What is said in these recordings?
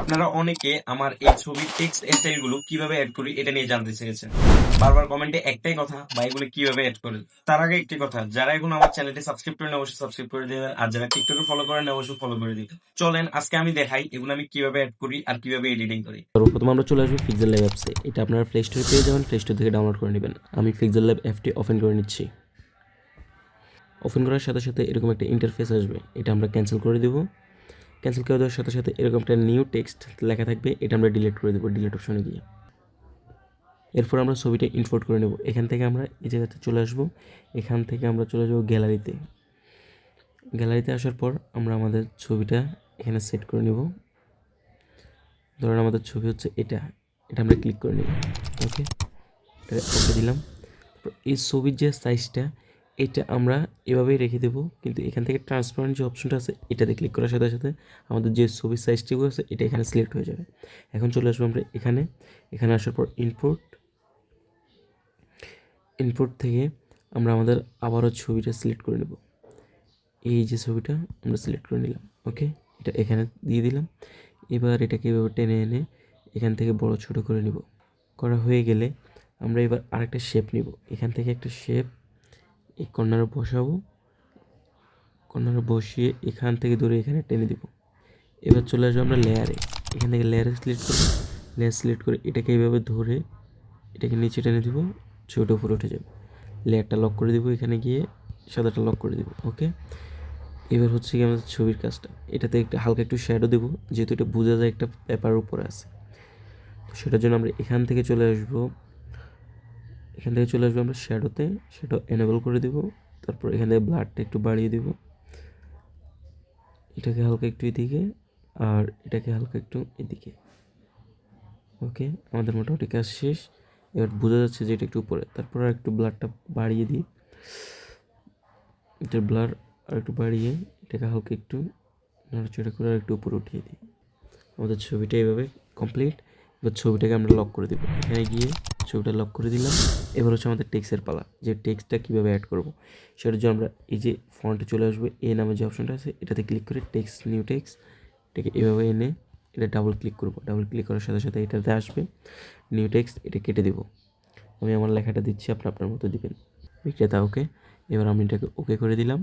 আপনারা অনেকে আমার এই ছবির টেক্সট স্টাইলগুলো কীভাবে অ্যাড করি এটা নিয়ে জানতে চেয়েছেন। বারবার কমেন্টে একটাই কথা, বা এগুলো কীভাবে অ্যাড করেন তার আগে একটি কথা, যারা এখন আমার চ্যানেলটি সাবস্ক্রাইব করেন অবশ্যই সাবস্ক্রাইব করে দেবেন, আর যারা টিকটকে ফলো করেন অবশ্যই ফলো করে দিবেন। চলেন, আজকে আমি দেখাই এগুলো আমি কীভাবে অ্যাড করি আর কীভাবে এডিটিং করি। সর্বপ্রথম আমরা চলে আসব পিক্সেল ল্যাব অ্যাপসে এটা আপনারা প্লে স্টোরে পেয়ে যাবেন প্লে স্টোর থেকে ডাউনলোড করে নেবেন। আমি পিক্সেল ল্যাব অ্যাপটি ওপেন করে নিচ্ছি। ওপেন করার সাথে সাথে এরকম একটা ইন্টারফেস আসবে। এটা আমরা ক্যান্সেল করে দেবো। ক্যান্সেল করে দেওয়ার সাথে সাথে এরকম একটা নিউ টেক্সট লেখা থাকবে, এটা আমরা ডিলিট করে দেবো ডিলিট অপশনে গিয়ে। এরপর আমরা ছবিটা ইম্পোর্ট করে নেব। এখান থেকে আমরা এই জায়গাতে চলে আসব। এখান থেকে আমরা চলে যাব গ্যালারিতে গ্যালারিতে আসার পর আমরা আমাদের ছবিটা এখানে সেট করে নেব। ধরেন আমাদের ছবি হচ্ছে এটা। এটা আমরা ক্লিক করে নেব। ওকে এটা দিলাম। এই ছবির যে সাইজটা এটা আমরা এভাবেই রেখে দেবো, কিন্তু এখান থেকে ট্রান্সপারেন্ট যে অপশনটা আছে, এটাতে ক্লিক করার সাথে সাথে আমাদের যে ছবির সাইজটিগুলো আছে, এটা এখানে সিলেক্ট হয়ে যাবে। এখন চলে আসব আমরা এখানে। এখানে আসার পর ইনপুট ইনপুট থেকে আমরা আমাদের আবারও ছবিটা সিলেক্ট করে নেব। এই যে ছবিটা, আমরা সিলেক্ট করে নিলাম ওকে এটা এখানে দিয়ে দিলাম। এবার এটাকে এভাবে টেনে এনে এখান থেকে বড় ছোট করে নিব। করা হয়ে গেলে আমরা এবার আরেকটা শেপ নিব। এখান থেকে একটা শেপ এই কর্নারে বসাবো। কর্নারে বসিয়ে এখান থেকে ধরে এখানে টেনে দিব। এবার চলে আসব আমরা লেয়ারে এখান থেকে লেয়ারে সিলেক্ট করে লেয়ার সিলেক্ট করে এটাকে এইভাবে ধরে এটাকে নিচে টেনে দিব, ছোটো উপরে উঠে যাবে। লেয়ারটা লক করে দিব এখানে গিয়ে, সাদাটা লক করে দিব ওকে এবার হচ্ছে কি আমাদের ছবির কাজটা। এটাতে একটা হালকা একটু শ্যাডো দেবো, যেহেতু এটা বোঝা যায় একটা পেপার উপরে আছে। সেটার জন্য আমরা এখান থেকে চলে আসব। এখান থেকে চলে আসব আমরা শ্যাডোতে শ্যাডো এনেবল করে দিব। তারপর এখান থেকে ব্লাডটা একটু বাড়িয়ে দিব। এটাকে হালকা একটু এদিকে আর এটাকে হালকা একটু এদিকে। ওকে আমাদের মোটামুটি কাজ শেষ। এবার বোঝা যাচ্ছে যে এটা একটু উপরে। তারপর আর একটু ব্লাডটা বাড়িয়ে দিই। এটার ব্লার আর একটু বাড়িয়ে এটাকে হালকা একটু নড়াচড়া করে আর একটু উপরে উঠিয়ে দিই। আমাদের ছবিটা এইভাবে কমপ্লিট এবার ছবিটাকে আমরা লক করে দেবো। এখানে গিয়ে ছবিটা লক করে দিলাম। এবার হচ্ছে আমাদের টেক্সের পালা। যে টেক্সটটা কীভাবে অ্যাড করব? সেটার জন্য আমরা এই যে ফন্টে চলে আসব এ নামে যে অপশনটা আছে, এটাতে ক্লিক করে টেক্স নিউ টেক্সট এটাকে এভাবে এনে এটা ডাবল ক্লিক করব। ডাবল ক্লিক করার সাথে সাথে এটাতে আসবে নিউ টেক্সট এটা কেটে দেবো। আমি আমার লেখাটা দিচ্ছি আপনি আপনার মতো দিবেন। বিক্রেতা ওকে এবার আমি এটাকে ওকে করে দিলাম।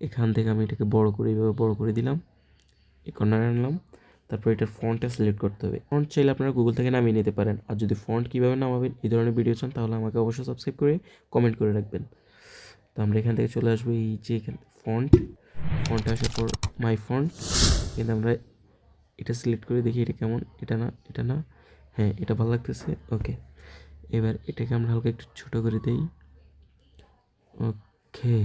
এখান থেকে আমি এটাকে বড় করে এইভাবে বড় করে দিলাম। এই কর্নারে আনলাম। তারপর এটার ফন্টটা সিলেক্ট করতে হবে। ফন্ট চাইলে আপনারা গুগল থেকে নামিয়ে নিতে পারেন। আর যদি ফন্ট কীভাবে নামাবেন, এই ধরনের ভিডিও চান, তাহলে আমাকে অবশ্যই সাবস্ক্রাইব করে কমেন্ট করে রাখবেন। তো আমরা এখান থেকে চলে আসব, এই যে এখান ফন্ট ফন্ট আসার পর মাই ফন্ট কিন্তু আমরা এটা সিলেক্ট করে দেখি এটা কেমন, এটা না এটা না। হ্যাঁ এটা ভালো লাগতেছে ওকে এবার এটাকে আমরা হালকা একটু ছোটো করে দিই। ওকে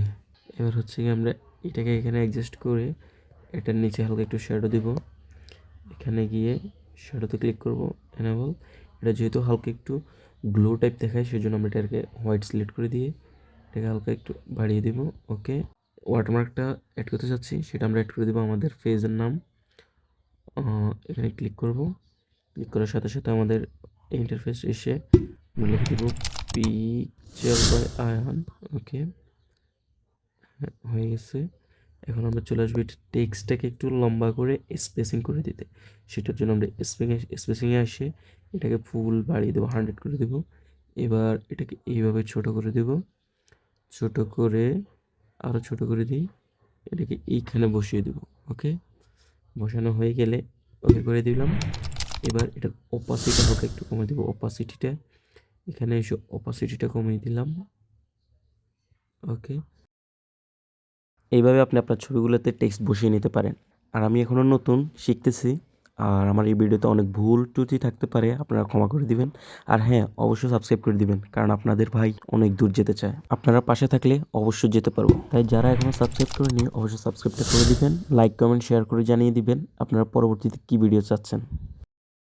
এবার হচ্ছে কি আমরা এটাকে এখানে অ্যাডজাস্ট করে এটার নিচে হালকা একটু শ্যাডো দিব। এখানে গিয়ে শ্যাডোতে ক্লিক করব এনেবল এটা যেহেতু হালকা একটু গ্লো টাইপ দেখায় সেই জন্য আমরা এটাকে হোয়াইট সিলেক্ট করে দিয়ে এটাকে হালকা একটু বাড়িয়ে দিব। ওকে ওয়াটারমার্কটা অ্যাড করতে চাচ্ছি সেটা আমরা অ্যাড করে দেবো আমাদের ফেজের নাম। এখানে ক্লিক করব। ক্লিক করার সাথে সাথে আমাদের ইন্টারফেস এসে লিখে দেবো পিকচার বাই আয়ান ওকে হ্যাঁ, হয়ে গেছে। এখন আমরা চলে আসব এটা টেক্সটটাকে একটু লম্বা করে স্পেসিং করে দিতে। সেটার জন্য আমরা স্পেসিং স্পেসিংয়ে আসে, এটাকে ফুল বাড়িয়ে দেবো হান্ড্রেড করে দেবো। এবার এটাকে এইভাবে ছোট করে দেব। ছোট করে আরও ছোট করে দিই। এটাকে এইখানে বসিয়ে দেবো ওকে বসানো হয়ে গেলে ওকে করে দিলাম। এবার এটার অপাসিটি হালকা একটু কমে দেবো অপাসিটিটা এখানে এসে অপাসিটিটা কমিয়ে দিলাম ওকে এইভাবে আপনি আপনার ছবিগুলোতে টেক্সট বসিয়ে নিতে পারেন। আর আমি এখনও নতুন, শিখতেছি। আর আমার এই ভিডিওতে অনেক ভুল ত্রুটি থাকতে পারে, আপনারা ক্ষমা করে দিবেন। আর হ্যাঁ অবশ্যই সাবস্ক্রাইব করে দিবেন, কারণ আপনাদের ভাই অনেক দূর যেতে চায়। আপনারা পাশে থাকলে অবশ্যই যেতে পারব। তাই যারা এখনও সাবস্ক্রাইব করেনি অবশ্যই সাবস্ক্রাইবটা করে দিবেন। লাইক কমেন্ট শেয়ার করে জানিয়ে দিবেন, আপনারা পরবর্তীতে কী ভিডিও চাচ্ছেন।